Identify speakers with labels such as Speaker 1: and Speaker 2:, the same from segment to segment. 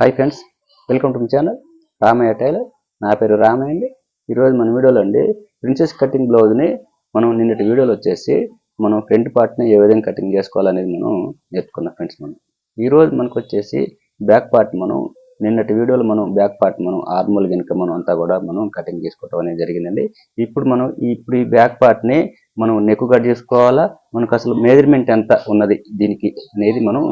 Speaker 1: Hi friends welcome to my channel. Ramaiah tailor. నా పేరు రామయ్య అండి. ఈరోజు మన వీడియోలో అండి ప్రిన్సెస్ కటింగ్ బ్లౌజ్ని మనం నిన్నటి వీడియోలో వచ్చేసి మనం ఫ్రంట్ పార్ట్ని ఏ విధంగా కటింగ్ చేసుకోవాలనేది మనం నేర్చుకున్నాం ఫ్రెండ్స్ మనం. ఈరోజు మనకు వచ్చేసి బ్యాక్ పార్ట్ మనం నిన్నటి వీడియోలో మనం బ్యాక్ పార్ట్ మనం ఆర్మల్ కనుక మనం అంతా కూడా మనం కటింగ్ చేసుకోవటం అనేది జరిగిందండి. ఇప్పుడు మనం ఇప్పుడు ఈ బ్యాక్ పార్ట్ని మనం నెక్ కట్ చేసుకోవాలా? మనకు అసలు మెజర్మెంట్ ఎంత ఉన్నది దీనికి అనేది మనం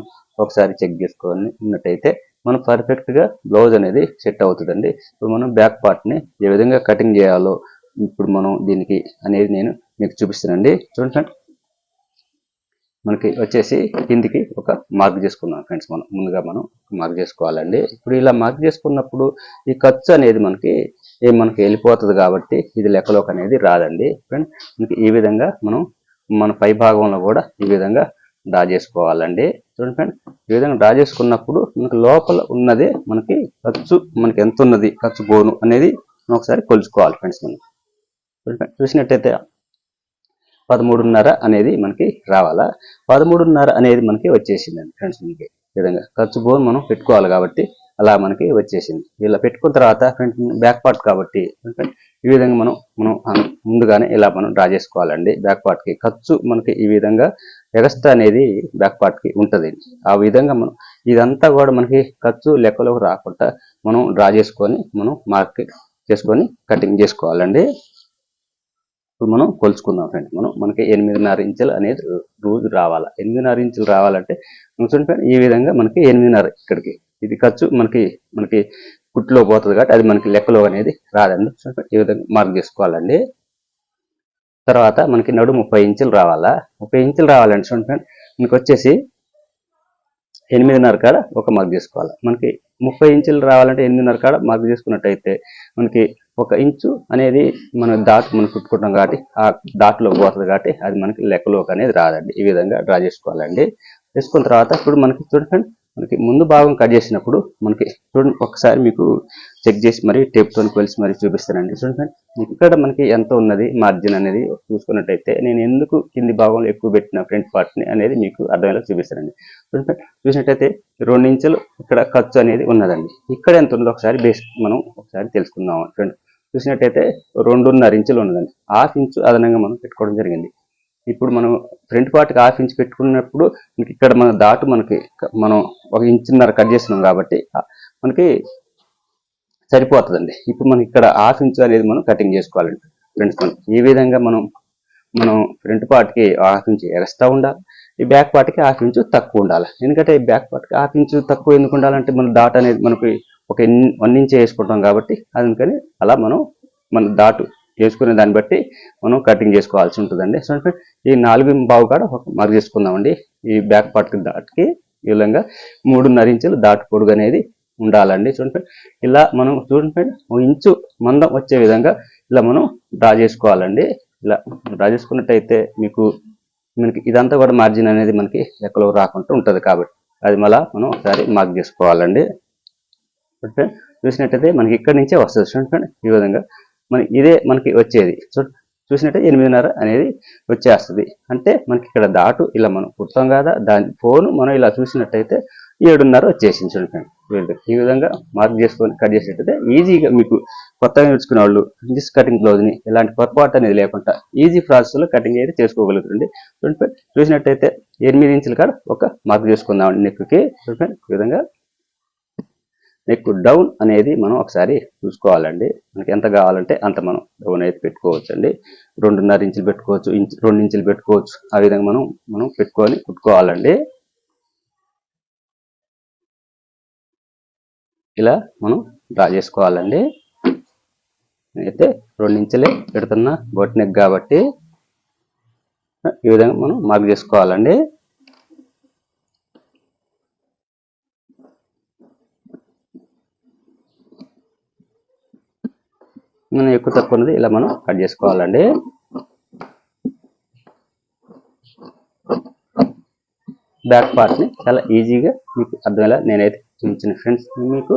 Speaker 1: ఒకసారి చెక్ చేసుకోవాలి ఉన్నట్టయితే మనం పర్ఫెక్ట్గా బ్లౌజ్ అనేది సెట్ అవుతుందండి. ఇప్పుడు మనం బ్యాక్ పార్ట్ని ఏ విధంగా కటింగ్ చేయాలో ఇప్పుడు మనం దీనికి అనేది నేను మీకు చూపిస్తానండి. చూడండి ఫ్రెండ్. మనకి వచ్చేసి కిందికి ఒక మార్క్ చేసుకున్నాం ఫ్రెండ్స్ మనం. ముందుగా మనం మార్క్ చేసుకోవాలండి. ఇప్పుడు ఇలా మార్క్ చేసుకున్నప్పుడు ఈ ఖర్చు అనేది మనకి ఏ మనకి వెళ్ళిపోతుంది కాబట్టి ఇది లెక్కలోకి అనేది రాదండి. ఫ్రెండ్ మనకి ఈ విధంగా మనం మన పై భాగంలో కూడా ఈ విధంగా డ్రా చేసుకోవాలండి. చూడండి ఫ్రెండ్ ఈ విధంగా డ్రా చేసుకున్నప్పుడు మనకి లోపల ఉన్నదే మనకి ఖర్చు మనకి ఎంత ఉన్నది ఖర్చు బోను అనేది మనం ఒకసారి కొలుచుకోవాలి ఫ్రెండ్స్ మనం. చూడండి చూసినట్టయితే పదమూడున్నర అనేది మనకి రావాలా? పదమూడున్నర అనేది మనకి వచ్చేసిందండి ఫ్రెండ్స్ మనకి. ఈ విధంగా ఖర్చు బోన్ మనం పెట్టుకోవాలి కాబట్టి అలా మనకి వచ్చేసింది. ఇలా పెట్టుకున్న తర్వాత ఫ్రంట్ బ్యాక్ పార్ట్ కాబట్టి ఈ విధంగా మనం మనం ముందుగానే ఇలా మనం డ్రా చేసుకోవాలండి. బ్యాక్ పార్ట్కి ఖర్చు మనకి ఈ విధంగా ఎగస్ట్రా అనేది బ్యాక్ పార్ట్కి ఆ విధంగా మనం ఇదంతా కూడా మనకి ఖర్చు లెక్కలోకి రాకుండా మనం డ్రా చేసుకొని మనం మార్కెట్ చేసుకొని కటింగ్ చేసుకోవాలండి. ఇప్పుడు మనం కొలుచుకుందాం ఫ్రెండ్ మనం మనకి ఎనిమిదిన్నర ఇంచులు అనేది రోజు రావాలా? ఎనిమిదిన్నర ఇంచులు రావాలంటే మనం చూడండి ఈ విధంగా మనకి ఎనిమిదిన్నర ఇక్కడికి. ఇది ఖర్చు మనకి మనకి కుట్లో పోతుంది కాబట్టి అది మనకి లెక్కలో అనేది రాదండి. ఈ విధంగా మార్క్ చేసుకోవాలండి. తర్వాత మనకి నడు ముప్పై ఇంచులు రావాలా? ముప్పై ఇంచులు రావాలండి చూడండి ఫ్రెండ్ మనకి వచ్చేసి ఎనిమిదిన్నర కాడ ఒక మార్క్ చేసుకోవాలి మనకి ముప్పై ఇంచులు రావాలంటే ఎనిమిదిన్నర కాడ మార్క్ చేసుకున్నట్టయితే మనకి ఒక ఇంచు అనేది మన దాట్ మనం కుట్టుకుంటాం కాబట్టి ఆ డాట్లో పోతుంది కాబట్టి అది మనకి లెక్కలోకి అనేది రాదండి. ఈ విధంగా డ్రా చేసుకోవాలండి. చేసుకున్న తర్వాత ఇప్పుడు మనకి చూడండి మనకి ముందు భాగం కట్ చేసినప్పుడు మనకి చూడండి ఒకసారి మీకు చెక్ చేసి మరి టేప్తో కొలిసి మరి చూపిస్తానండి. చూడండి ఇక్కడ మనకి ఎంత ఉన్నది మార్జిన్ అనేది చూసుకున్నట్టయితే నేను ఎందుకు కింది భాగంలో ఎక్కువ పెట్టిన ఫ్రంట్ పార్ట్ని అనేది మీకు అర్థమయ్యేలా చూపిస్తానండి. చూడండి చూసినట్టయితే రెండు ఇంచులు ఇక్కడ ఖర్చు అనేది ఉన్నదండి. ఇక్కడ ఎంత ఉన్నదో ఒకసారి బేస్ మనం ఒకసారి తెలుసుకుందాం. ఫ్రెండ్ చూసినట్టయితే రెండున్నర ఇంచులు ఉన్నదండి. హాఫ్ ఇంచు అదనంగా మనం పెట్టుకోవడం జరిగింది. ఇప్పుడు మనం ఫ్రంట్ పార్ట్కి హాఫ్ ఇంచ్ పెట్టుకున్నప్పుడు మనకి ఇక్కడ మన దాటు మనకి మనం ఒక ఇంచున్నర కట్ చేసినాం కాబట్టి మనకి సరిపోతుందండి. ఇప్పుడు మనం ఇక్కడ హాఫ్ ఇంచు అనేది మనం కటింగ్ చేసుకోవాలండి. ఫ్రెండ్స్ మనం ఈ విధంగా మనం మనం ఫ్రంట్ పార్ట్కి హాఫ్ ఇంచ్ ఎక్స్ట్రా ఉండాలి ఈ బ్యాక్ పార్ట్కి హాఫ్ ఇంచు తక్కువ ఉండాలి. ఎందుకంటే ఈ బ్యాక్ పార్ట్కి హాఫ్ ఇంచు తక్కువ ఎందుకు ఉండాలంటే మన డాట్ అనేది మనకి ఒక వన్ ఇంచ్ వేసుకుంటాం కాబట్టి అందుకని అలా మనం మన దాటు చేసుకునే దాన్ని బట్టి మనం కటింగ్ చేసుకోవాల్సి ఉంటుందండి. సో ఈ నాలుగు బావు కాడ ఒక మార్క్ చేసుకుందామండి. ఈ బ్యాక్ పార్ట్కి దాటికి ఈ విధంగా మూడున్నర ఇంచులు దాటు పొడుగు అనేది ఉండాలండి. చూడండి ఇలా మనం చూడండి ఒక ఇంచు మందం వచ్చే విధంగా ఇలా మనం డ్రా చేసుకోవాలండి. ఇలా డ్రా చేసుకున్నట్టయితే మీకు మనకి ఇదంతా కూడా మార్జిన్ అనేది మనకి ఎక్కడో రాకుండా ఉంటుంది కాబట్టి అది మళ్ళీ మనం ఒకసారి మార్క్ చేసుకోవాలండి. చూసినట్టయితే మనకి ఇక్కడి నుంచే వస్తుంది. చూడండి ఈ విధంగా మనకి ఇదే మనకి వచ్చేది. చూ చూసినట్టయితే ఎనిమిదిన్నర అనేది వచ్చేస్తుంది. అంటే మనకి ఇక్కడ దాటు ఇలా మనం కుడతాం కదా దాని ఫోన్ మనం ఇలా చూసినట్టయితే ఏడున్నర వచ్చేసింది చూడండి ఈ విధంగా- మార్క్ చేసుకొని కట్ చేసినట్టయితే ఈజీగా మీకు కొత్తగా నేర్చుకునే వాళ్ళు దిస్ కటింగ్ బ్లౌజ్ని ఇలాంటి పొరపాటు అనేది లేకుండా ఈజీ ప్రాసెస్లో కటింగ్ అయితే చేసుకోగలుగుతుంది చూడండి చూసినట్టయితే ఎనిమిది ఇంచుల కాడ ఒక మార్క్ చేసుకుందాం నెక్కి. చూడండి ఈ విధంగా నెక్ డౌన్ అనేది మనం ఒకసారి చూసుకోవాలండి. మనకి ఎంత కావాలంటే అంత మనం డౌన్ అయితే పెట్టుకోవచ్చు అండి రెండున్నర ఇంచులు పెట్టుకోవచ్చు ఇంచు రెండు ఇంచులు పెట్టుకోవచ్చు. ఆ విధంగా మనం మనం పెట్టుకొని కుట్టుకోవాలండి. ఇలా మనం డ్రా చేసుకోవాలండి. అయితే రెండు ఇంచులే పెడుతున్నా బొట్ నెక్ కాబట్టి. ఈ విధంగా మనం మార్క్ చేసుకోవాలండి. ఎక్కువ తక్కువ ఉన్నది ఇలా మనం కట్ చేసుకోవాలండి. బ్యాక్ పార్ట్ని చాలా ఈజీగా మీకు అర్థమయ్యేలా నేనైతే చూపించిన. ఫ్రెండ్స్ మీకు